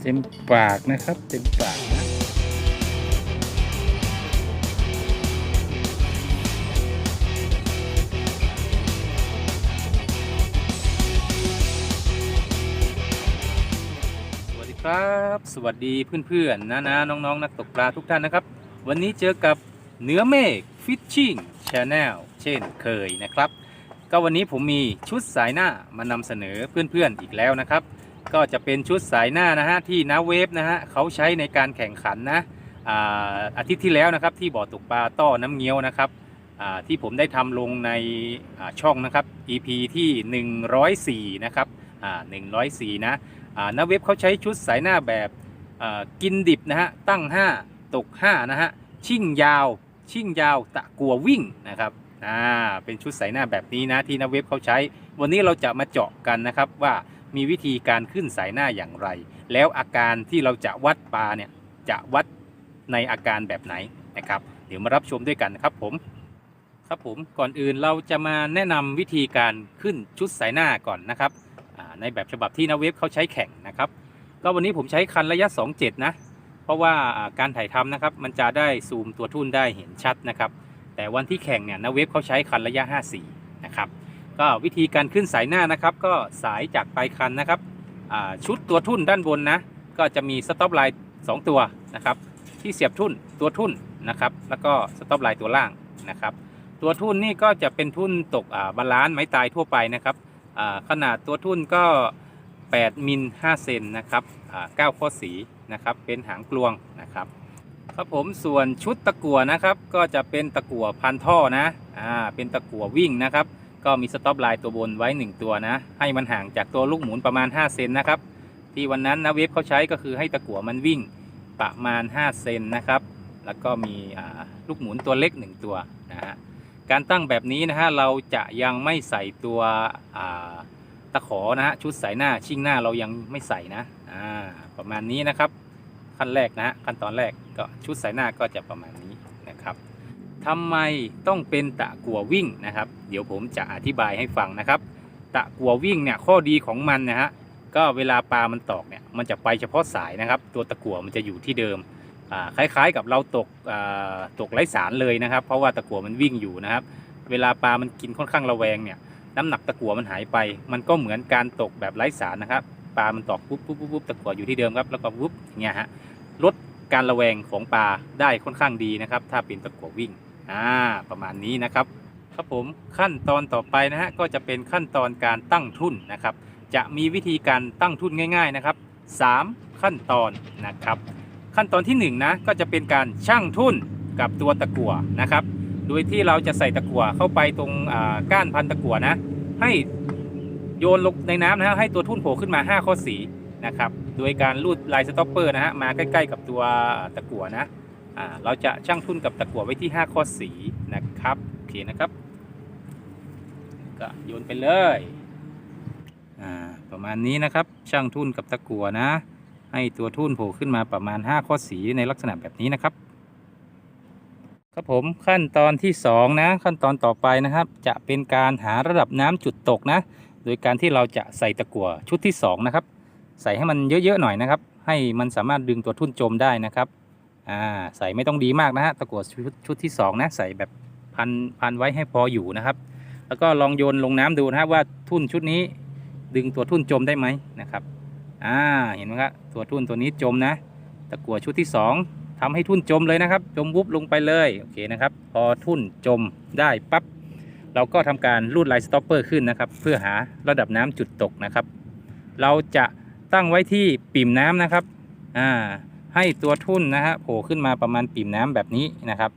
เต็มปากนะครับ เต็มปากนะสวัสดีครับสวัสดีเพื่อนๆนะนะน้องๆนักตกปลาทุกท่านนะครับ วันนี้เจอกับเนื้อเมฆฟิชชิ่ง ชาแนลเช่นเคยนะครับ ก็วันนี้ผมมีชุดสายหน้ามานำเสนอเพื่อนๆอีกแล้วนะครับ ก็จะเป็นชุดสายหน้านะฮะที่นาเวฟนะฮะเขาใช้ในการแข่งขันนะอาอาทิตย์ที่แล้วนะครับที่บ่อตกปลาต้อน้ำเงี้ยวนะครับที่ผมได้ทำลงในช่องนะครับ EP ที่ 104 นะครับอ่า104 นะอ่านาเวฟเขาใช้ชุดสายหน้าแบบกินดิบนะฮะตั้ง 5 ตก 5 นะฮะชิ่งยาว ชิ่งยาวตะกัววิ่งนะครับอ่าเป็นชุดสายหน้าแบบนี้นะที่นาเวฟเขาใช้ วันนี้เราจะมาเจาะกันนะครับว่ามีวิธีการขึ้นสายหน้าอย่างไร แล้วอาการที่เราจะวัดปลาเนี่ยจะวัดในอาการแบบไหนนะครับ เดี๋ยวมารับชมด้วยกันครับผมครับผมก่อนอื่นเราจะมาแนะนำวิธีการขึ้นชุดสายหน้าก่อนนะครับอ่าในแบบฉบับที่นาเวฟเขาใช้แข่งนะครับ ก็วันนี้ผมใช้คันระยะ 27 นะ เพราะว่าการถ่ายทำนะครับมันจะได้ซูมตัวทุ่นได้เห็นชัดนะครับ แต่วันที่แข่งเนี่ยนาเวฟเขาใช้คันระยะ 54 นะครับ ก็วิธีการขึ้นสายหน้านะครับก็สายจากปลายคันนะครับชุดตัวทุ่นด้านบนนะก็จะมีสต็อปไลน์2ตัวนะครับที่เสียบทุ่นตัวทุ่นนะครับแล้วก็สต็อปไลน์ตัวล่างนะครับตัวทุ่นนี่ก็จะเป็นทุ่นตกบาลานซ์ไม้ตายทั่วไปนะครับขนาดตัวทุ่นก็ 8มิล5เซนนะครับ9ข้อสี นะครับ เป็นหางกลวงนะครับ ครับผมส่วนชุดตะกั่วนะครับ ก็จะเป็นตะกั่วพันท่อนะอ่าเป็นตะกั่ววิ่งนะครับ ก็มีสต็อปไลน์ตัวบนไว้ 1 ตัวนะ ให้มันห่างจากตัวลูกหมุนประมาณ 5 เซนนะครับ ที่วันนั้นนะเวฟเขาใช้ก็คือให้ตะกั่วมันวิ่งประมาณ 5 เซนนะครับ แล้วก็มีลูกหมุนตัวเล็ก 1 ตัวนะฮะการตั้งแบบนี้นะฮะเราจะยังไม่ใส่ตัวตะขอนะฮะชุดสายหน้าชิ่งหน้าเรายังไม่ใส่นะอ่าประมาณนี้นะครับ ขั้นแรกนะฮะขั้นตอนแรกก็ชุดสายหน้าก็จะประมาณนี้นะครับทำไมต้องเป็นตะกัววิ่งนะครับ เดี๋ยวผมจะอธิบายให้ฟังนะครับ ตะกัววิ่งเนี่ยข้อดีของมันนะฮะก็เวลาปลามันตอกเนี่ยมันจะไปเฉพาะสายนะครับ ตัวตะกัวมันจะอยู่ที่เดิมคล้ายๆกับเราตกตกไร้สารเลยนะครับ เพราะว่าตะกัวมันวิ่งอยู่นะครับ เวลาปลามันกินค่อนข้างระแวงเนี่ยน้ำหนักตะกัวมันหายไป มันก็เหมือนการตกแบบไร้สารนะครับ ปลามันตอกปุ๊บปุ๊บปุ๊บปุ๊บตะกัวอยู่ที่เดิมครับ แล้วก็ปุ๊บอย่างเงี้ยฮะ ลดการระแวงของปลาได้ค่อนข้างดีนะครับ ถ้าเป็นตะกัววิ่งอ่าประมาณนี้นะครับ ครับผมขั้นตอนต่อไปนะฮะก็จะเป็นขั้นตอนการตั้งทุ่นนะครับ จะมีวิธีการตั้งทุ่นง่าย ๆนะครับ 3 ขั้นตอนนะครับ ขั้นตอนที่1นงนะก็จะเป็นการชั่งทุ่นกับตัวตะกั่วนะครับ โดยที่เราจะใส่ตะกั่วเข้าไปตรงก้านพันตะกั่วนะ ให้โยนลงในน้ำนะฮะให้ตัวทุ่นโผล่ขึ้นมา 5 ข้อสีนะครับ โดยการลูดลายสต็อปเปอร์นะฮะมาใกล้ๆ กับตัวตะกั่วนะอ่าเราจะช่างทุ่นกับตะกั่วไว้ที่ 5 ข้อสีนะครับโอเคนะครับก็โยนไปเลยอ่าประมาณนี้นะครับช่างทุ่นกับตะกั่วนะ ให้ตัวทุ่นโผล่ขึ้นมาประมาณ 5 ข้อสีในลักษณะแบบนี้นะครับครับผมขั้นตอนที่ 2 นะ ขั้นตอนต่อไปนะครับ จะเป็นการหาระดับน้ำจุดตกนะ โดยการที่เราจะใส่ตะกั่วชุดที่สองนะครับ ใส่ให้มันเยอะๆหน่อยนะครับ ให้มันสามารถดึงตัวทุ่นจมได้นะครับอ่าใส่ไม่ต้องดีมากนะฮะตะกั่วชุดชุดที่สองนะใส่แบบพันพันไว้ให้พออยู่นะครับ แล้วก็ลองโยนลงน้ำดูนะครับว่าทุ่นชุดนี้ ดึงตัวทุ่นจมได้ไหมนะครับอ่าเห็นไหมครับตัวทุ่นตัวนี้จมนะตะกั่วชุดที่สองทำให้ทุ่นจมเลยนะครับ จมวุบลงไปเลยโอเคนะครับ พอทุ่นจมได้ปั๊บเราก็ทำการลูดไลน์สต็อปเปอร์ขึ้นนะครับ เพื่อหาระดับน้ำจุดตกนะครับ เราจะ ตั้งไว้ที่ปิ่มน้ำนะครับอ่าให้ตัวทุ่นนะฮะโผล่ขึ้นมาประมาณปิ่มน้ำแบบนี้นะครับ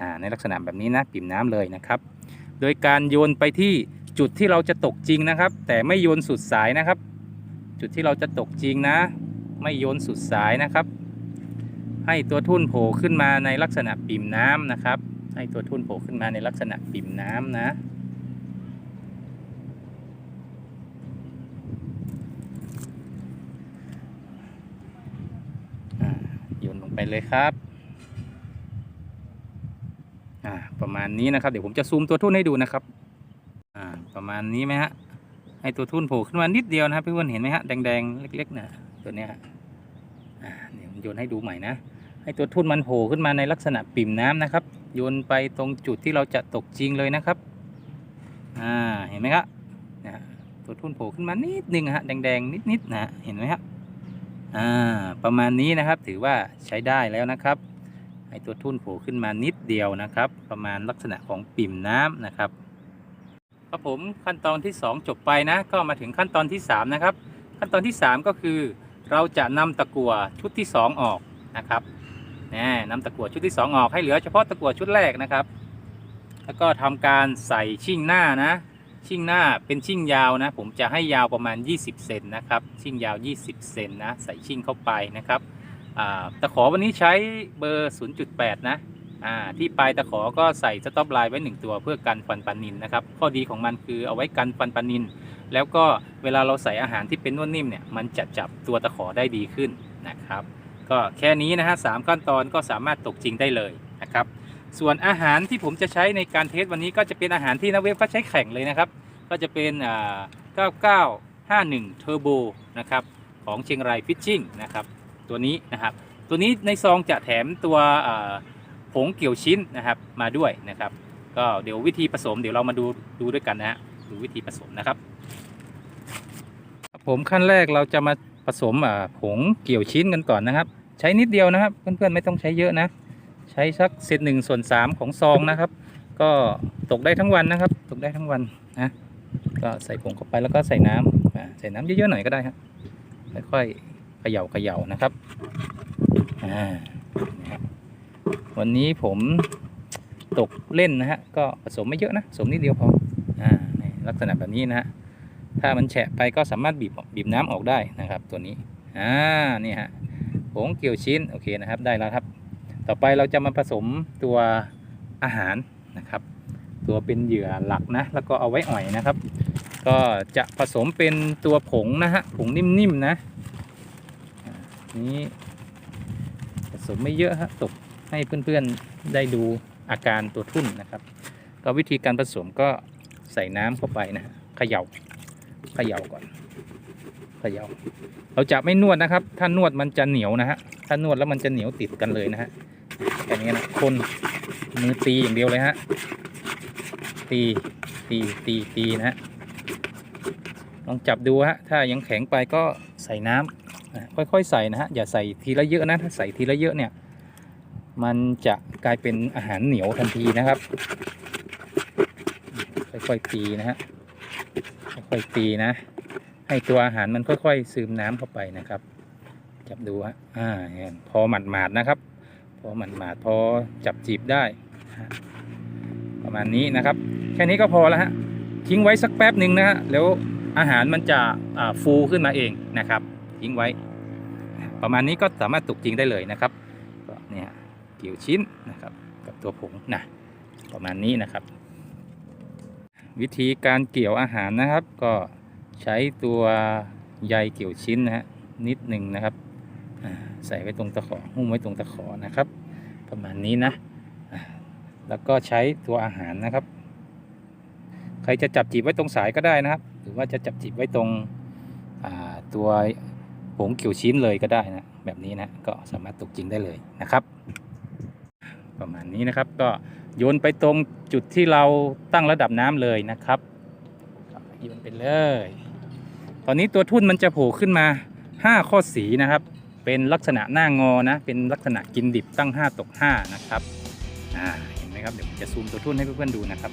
อ่าในลักษณะแบบนี้นะปิ่มน้ำเลยนะครับ โดยการโยนไปที่จุดที่เราจะตกจริงนะครับ แต่ไม่โยนสุดสายนะครับ จุดที่เราจะตกจริงนะ ไม่โยนสุดสายนะครับ ให้ตัวทุ่นโผล่ขึ้นมาในลักษณะปิ่มน้ำนะครับ ให้ตัวทุ่นโผล่ขึ้นมาในลักษณะปิ่มน้ำนะ อ่าโยนลง ไปเลยครับอ่าประมาณนี้นะครับ เดี๋ยวผมจะซูมตัวทุ่นให้ดูนะครับอ่าประมาณนี้ไหมฮะให้ตัวทุ่นโผล่ขึ้นมานิดเดียวนะครับเพื่อนๆเห็นไหมฮะแดงๆเล็กๆนะตัวเนี้ยฮะอ่าเดี๋ยวผมโยนให้ดูใหม่นะ ให้ตัวทุ่นมันโผล่ขึ้นมาในลักษณะปิ่มน้ำนะครับ โยนไปตรงจุดที่เราจะตกจริงเลยนะครับอ่าเห็นไหมครับนะฮะตัวทุ่นโผล่ขึ้นมานิดนึงฮะแดงๆนิดๆนะฮะเห็นไหมครับ อ่าประมาณนี้นะครับถือว่าใช้ได้แล้วนะครับให้ตัวทุ่นโผล่ขึ้นมานิดเดียวนะครับ ประมาณลักษณะของปิ่มน้ำนะครับครับผมขั้นตอนที่ 2 จบไปนะ ก็มาถึงขั้นตอนที่ 3 นะครับ ขั้นตอนที่ 3 ก็คือ เราจะนำตะกั่วชุดที่ 2 ออกนะครับแน่นำตะกั่วชุดที่ 2 ออกให้เหลือเฉพาะตะกั่วชุดแรกนะครับ แล้วก็ทำการใส่ชิ่งหน้านะ ชิ่งหน้าเป็นชิ่งยาวนะ ผมจะให้ยาวประมาณ 20 เซนนะครับชิ่งยาว 20 เซนนะใส่ชิ่งเข้าไปนะครับตะขอวันนี้ใช้เบอร์ 0.8 นะที่ปลายตะขอก็ใส่สต็อปไลน์ไว้ 1 ตัวเพื่อกันฟันปลานินนะครับ ข้อดีของมันคือเอาไว้กันฟันปลานิน แล้วก็เวลาเราใส่อาหารที่เป็นนวดนิ่มเนี่ยมันจะจับตัวตะขอได้ดีขึ้นนะครับ ก็แค่นี้นะฮะสามขั้นตอนก็สามารถตกจริงได้เลยนะครับ ส่วนอาหารที่ผมจะใช้ในการเทสวันนี้ก็จะเป็นอาหารที่นักเว็บก็ใช้แข่งเลยนะครับ ก็จะเป็น9951 Turbo นะครับของเชียงรายฟิชชิ่งนะครับตัวนี้นะครับ ตัวนี้ในซองจะแถมตัวผงเกี่ยวชิ้นนะครับมาด้วยนะครับ ก็เดี๋ยววิธีผสมเดี๋ยวเรามาดูดูด้วยกันนะฮะดูวิธีผสมนะครับ ผมขั้นแรกเราจะมาผสมผงเกี่ยวชิ้นกันก่อนนะครับ ใช้นิดเดียวนะครับ เพื่อนๆไม่ต้องใช้เยอะนะ ใช้สักเศษหนึ่งส่วนสามของซองนะครับ ก็ตกได้ทั้งวันนะครับ ตกได้ทั้งวันนะก็ใส่ผงเข้าไปแล้วก็ใส่น้ำอ่าใส่น้ำเยอะๆหน่อยก็ได้ครับค่อยๆเขย่าเขย่านะครับอ่าวันนี้ผมตกเล่นนะฮะก็ผสมไม่เยอะนะผสมนิดเดียวพออ่าลักษณะแบบนี้นะฮะถ้ามันแฉะไปก็สามารถบีบบีบน้ำออกได้นะครับ ตัวนี้อ่านี่ฮะผงเกี่ยวชิ้นโอเคนะครับได้แล้วครับ ต่อไปเราจะมาผสมตัวอาหารนะครับ ตัวเป็นเหยื่อหลักนะ แล้วก็เอาไว้อ่อยนะครับ ก็จะผสมเป็นตัวผงนะฮะผงนิ่มๆนะนี้ผสมไม่เยอะฮะตกให้เพื่อนๆได้ดูอาการตัวทุ่นนะครับ ก็วิธีการผสมก็ใส่น้ำเข้าไปนะฮะเขย่าเขย่าก่อนเขย่าเราจะไม่นวดนะครับ ถ้านวดมันจะเหนียวนะฮะถ้านวดแล้วมันจะเหนียวติดกันเลยนะฮะ แบบนี้นะคนมือตีอย่างเดียวเลยฮะตีตีตีตีนะฮะลองจับดูฮะถ้ายังแข็งไปก็ใส่น้ำค่อยๆใส่นะฮะอย่าใส่ทีละเยอะนะถ้าใส่ทีละเยอะเนี่ยมันจะกลายเป็นอาหารเหนียวทันทีนะครับ ค่อยๆตีนะฮะค่อยๆตีนะ ให้ตัวอาหารมันค่อยๆซึมน้ำเข้าไปนะครับ จับดูฮะอ่าเนี่ยพอหมาดๆนะครับ พอหมาดพอจับจีบได้ประมาณนี้นะครับ แค่นี้ก็พอแล้วฮะทิ้งไว้สักแป๊บหนึ่งนะฮะแล้วอาหารมันจะฟูขึ้นมาเองนะครับ ทิ้งไว้ ประมาณนี้ก็สามารถตกจริงได้เลยนะครับก็เนี่ยเกี่ยวชิ้นนะครับกับตัวผงนะประมาณนี้นะครับ วิธีการเกี่ยวอาหารนะครับ ก็ใช้ตัวใยเกี่ยวชิ้นนะฮะนิดหนึ่งนะครับ ใส่ไว้ตรงตะขอหุ้มไว้ตรงตะขอนะครับ ประมาณนี้นะแล้วก็ใช้ตัวอาหารนะครับ ใครจะจับจีบไว้ตรงสายก็ได้นะครับ หรือว่าจะจับจีบไว้ตรงตัวผงเกี่ยวชิ้นเลยก็ได้นะแบบนี้นะก็สามารถตกจริงได้เลยนะครับ ประมาณนี้นะครับก็โยนไปตรงจุดที่เราตั้งระดับน้ำเลยนะครับโยนไปเลย ตอนนี้ตัวทุ่นมันจะโผล่ขึ้นมา 5 ข้อสีนะครับ เป็นลักษณะหน้างอนะ เป็นลักษณะกินดิบตั้ง 5 ตก 5 นะครับเห็นไหมครับ เดี๋ยวผมจะซูมตัวทุ่นให้เพื่อนๆดูนะครับ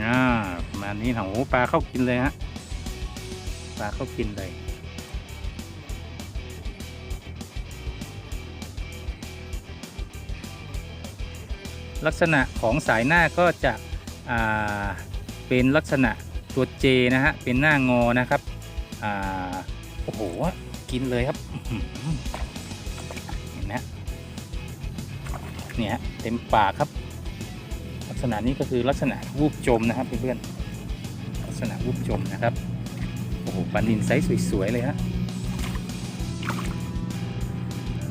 อ่าประมาณนี้โอ้โหปลาเข้ากินเลยฮะปลาเข้ากินเลยลักษณะของสายหน้าก็จะเป็นลักษณะตัวเจนะฮะเป็นหน้างอนะครับ โอ้โห กินเลยครับเห็นไหมเนี่ยเต็มปากครับ ลักษณะนี้ก็คือลักษณะวูบจมนะครับเพื่อนๆลักษณะวูบจมนะครับโอ้โหปลาดินไซส์สวยๆเลยฮะ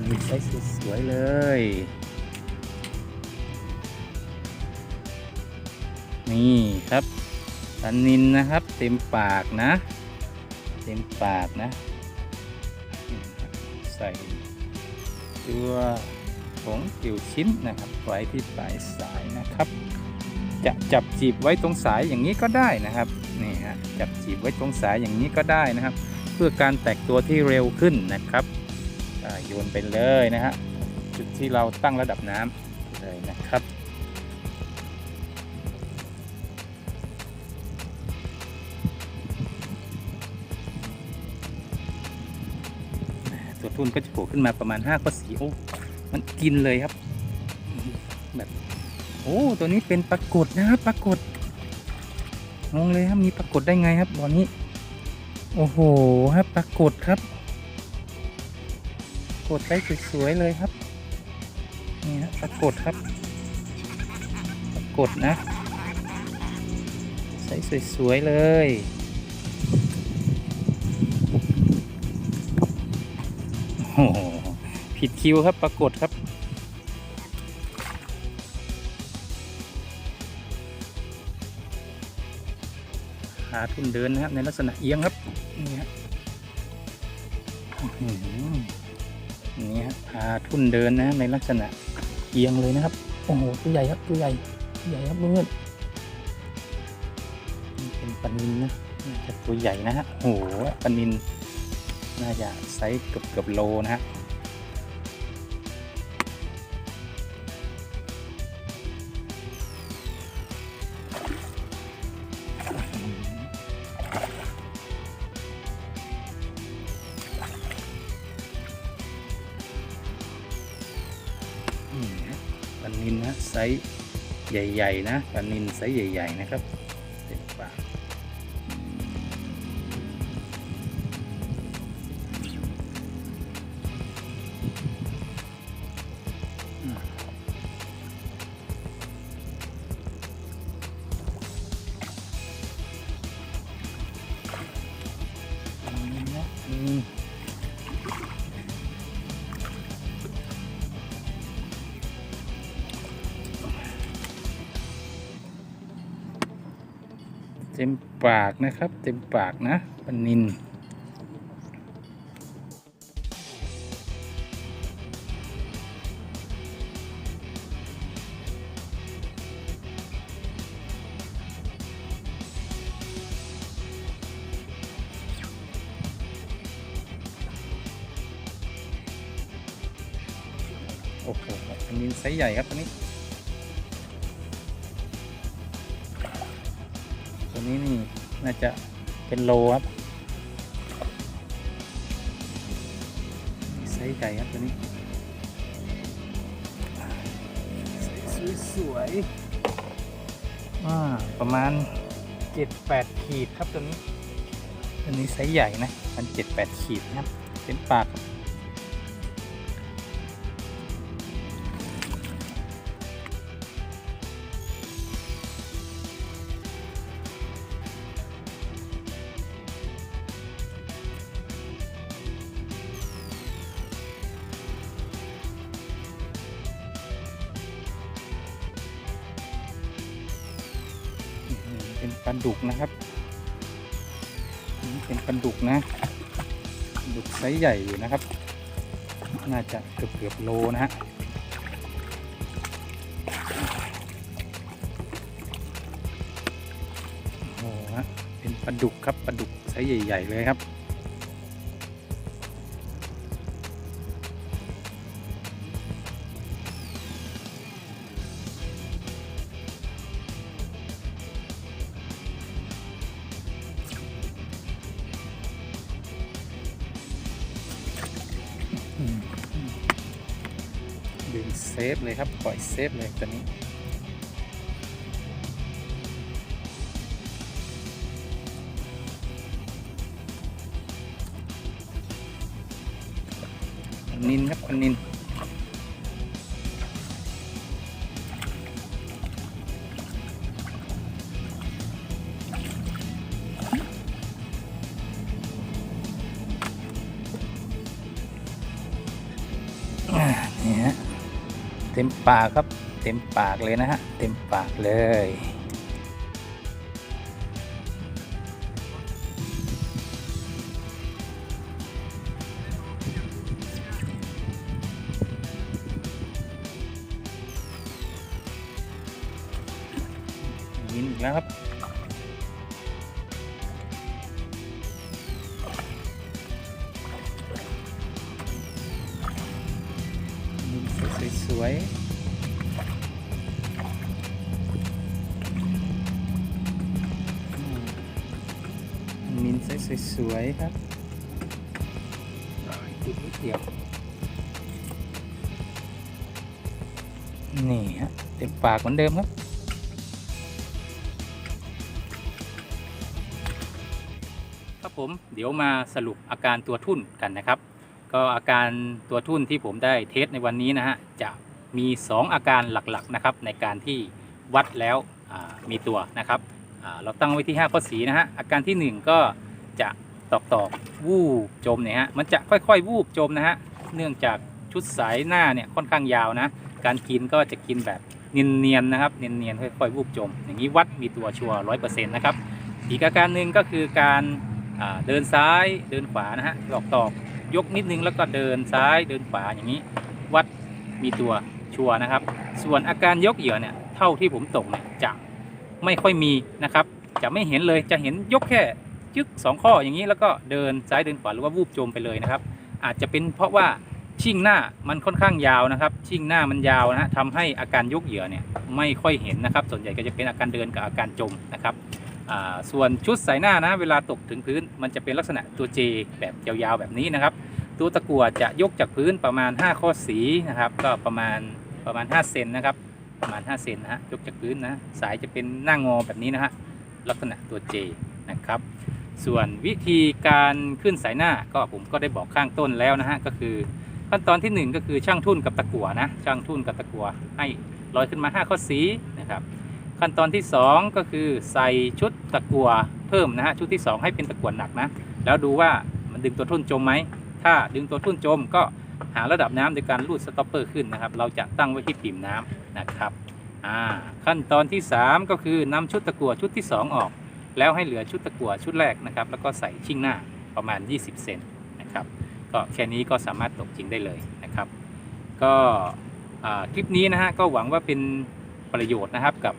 นินไซส์สวยๆเลยนี่ครับปลานินนะครับ เต็มปากนะ เต็มปากนะ ใส่ตัวผงกิ่วชิ้นนะครับไว้ที่ปลายสายนะครับ จะจับจีบไว้ตรงสายอย่างนี้ก็ได้นะครับนี่ฮะจับจีบไว้ตรงสายอย่างนี้ก็ได้นะครับ เพื่อการแตกตัวที่เร็วขึ้นนะครับโยนไปเลยนะฮะจุดที่เราตั้งระดับน้ำเลยนะครับ นก็จะโผล่ขึ้นมาประมาณ5ก็สีโอ้มันกินเลยครับ แบบ โอ้ตัวนี้เป็นปรากฏนะครับปรากฏงงเลยครับมีปรากฏได้ไงครับบ่อนี้ โอ้โหครับปรากฏครับกดได้สวยๆเลยครับนี่ฮะปรากฏครับปรากฏนะใส่สวยๆเลย ผิดคิวครับปรากฏครับ หาทุ่นเดินนะครับในลักษณะเอียงครับ นี่ฮะนี่ฮะหาทุ่นเดินนะในลักษณะเอียงเลยนะครับ โอ้โหตัวใหญ่ครับตัวใหญ่ตัวใหญ่ครับเพื่อนเป็นปลานินนะจะตัวใหญ่นะฮะโอ้โหปลานิน น่าจะไซส์เกือบเกือบโลนะฮะปันนินนะไซส์ใหญ่ ๆ นะปันนินไซส์ใหญ่ ๆ นะครับ ปากนะครับ เต็มปากนะปนินโอ้โหปนินไซส์ใหญ่ครับตัวนี้ ตัวนี้นี่น่าจะเป็นโลครับไซส์ใหญ่ครับตัวนี้สวยๆประมาณ 7-8 ขีดครับตัวนี้ ตัวนี้ไซส์ใหญ่นะมัน7-8 ขีดนะครับ เป็นปาก ลนดุกนะครับนี่เป็นปลาดุกนะดุกไซส์ใหญ่อยู่นะครับ น่าจะเกือบเกือบโลนะฮะโอ้ฮะเป็นปลาดุกครับปลาดุกไซส์ใหญ่ ๆ เลยครับ ฟเลยครับ ปล่อยเซฟเลยตัวนี้นินครับคนนิน ต็มปากครับ เต็มปากเลยนะฮะ เต็มปากเลยยินอีกแล้วครับ วยๆครับอีกนิดเดียวนี่ฮะเต็มปากเหมือนเดิมครับ ครับผมเดี๋ยวมาสรุปอาการตัวทุ่นกันนะครับ ก็อาการตัวทุ่นที่ผมได้เทสในวันนี้นะฮะจะมี 2 อาการหลักๆนะครับในการที่วัดแล้วอ่ามีตัวนะครับอ่าเราตั้งไว้ที่5ข้อสีนะฮะอาการทีหนึ่1 ก็จะ ตอกตอกวูบจมเนี่ยฮะมันจะค่อยๆ วูบจมนะฮะเนื่องจากชุดสายหน้าเนี่ยค่อนข้างยาวนะ การกินก็จะกินแบบเนียนๆนะครับเนียนๆค่อยๆวูบจม อย่างนี้วัดมีตัวชัวร้อยเปอร์เซ็นต์นะครับอีกอาการหนึ่งก็คือการเดินซ้ายเดินขวานะฮะตอกตอกยกนิดนึงแล้วก็เดินซ้ายเดินขวาอย่างนี้ วัดมีตัวชัวนะครับ ส่วนอาการยกเหยื่อเนี่ยเท่าที่ผมตกเนี่ยจะไม่ค่อยมีนะครับ จะไม่เห็นเลยจะเห็นยกแค่ ยึกสองข้ออย่างนี้แล้วก็เดินซ้ายเดินขวาหรือว่าวูบจมไปเลยนะครับ อาจจะเป็นเพราะว่าชิ่งหน้ามันค่อนข้างยาวนะครับ ชิ่งหน้ามันยาวนะฮะทำให้อาการยกเหยื่อเนี่ยไม่ค่อยเห็นนะครับ ส่วนใหญ่ก็จะเป็นอาการเดินกับอาการจมนะครับส่วนชุดสายหน้านะเวลาตกถึงพื้น มันจะเป็นลักษณะตัว J แบบยาวๆแบบนี้นะครับ ตัวตะกั่วจะยกจากพื้นประมาณ 5 ข้อสีนะครับ ก็ประมาณประมาณ 5 เซนนะครับ ประมาณ 5 เซนนะฮะยกจากพื้นนะสายจะเป็นหน้างอแบบนี้นะฮะลักษณะตัว J นะครับ ส่วนวิธีการขึ้นสายหน้าก็ผมก็ได้บอกข้างต้นแล้วนะฮะก็คือขั้นตอนทีหนึ่1 ก็คือช่างทุ่นกับตะกั่วนะช่างทุ่นกับตะกั่วให้ลอยขึ้นมา 5 ข้อสีนะครับขั้นตอนที่ 2 ก็คือใส่ชุดตะกั่วเพิ่มนะฮะชุดที่ 2 ให้เป็นตะกั่วหนักนะแล้วดูว่ามันดึงตัวทุ่นจมไหมถ้าดึงตัวทุ่นจมก็หาระดับน้ำโดยการลูดสต็อปเปอร์ขึ้นนะครับ เราจะตั้งไว้ที่ปิ่มน้ำนะครับขั้นตอนที่ 3 ก็คือนำชุดตะกั่วชุดที่ 2 ออก แล้วให้เหลือชุดตะกั่วชุดแรกนะครับ แล้วก็ใส่ชิ่งหน้าประมาณ 20 เซนนะครับ ก็แค่นี้ก็สามารถตกจริงได้เลยนะครับ ก็คลิปนี้นะฮะก็หวังว่าเป็นประโยชน์นะครับกับ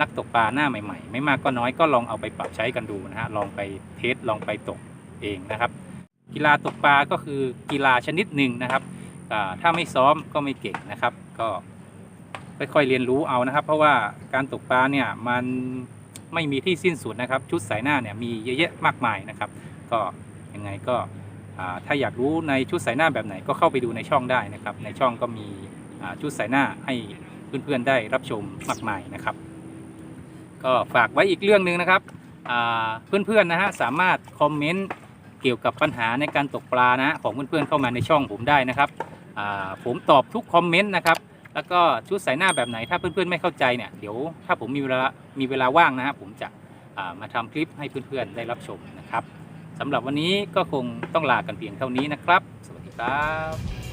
นักตกปลาหน้าใหม่ๆ ไม่มากก็น้อยก็ลองเอาไปปรับใช้กันดูนะฮะลองไปเทสลองไปตกเองนะครับ กีฬาตกปลาก็คือกีฬาชนิดหนึ่งนะครับถ้าไม่ซ้อมก็ไม่เก่งนะครับ ก็ค่อยๆเรียนรู้เอานะครับ เพราะว่าการตกปลาเนี่ยมัน ไม่มีที่สิ้นสุดนะครับ ชุดสายหน้าเนี่ยมีเยอะแยะมากมายนะครับ ก็ยังไงก็ถ้าอยากรู้ในชุดสายหน้าแบบไหนก็เข้าไปดูในช่องได้นะครับ ในช่องก็มีชุดสายหน้าให้เพื่อนๆได้รับชมมากมายนะครับ ก็ฝากไว้อีกเรื่องหนึ่งนะครับเพื่อนๆนะฮะสามารถคอมเมนต์เกี่ยวกับปัญหาในการตกปลานะของเพื่อนๆเข้ามาในช่องผมได้นะครับผมตอบทุกคอมเมนต์นะครับ แล้วก็ชุดสายหน้าแบบไหนถ้าเพื่อนๆไม่เข้าใจเนี่ยเดี๋ยวถ้าผมมีเวลามีเวลาว่างนะฮะผมจะามาทำคลิปให้เพื่อนๆได้รับชมนะครับสำหรับวันนี้ก็คงต้องลากันเพียงเท่านี้นะครับ สวัสดีครับ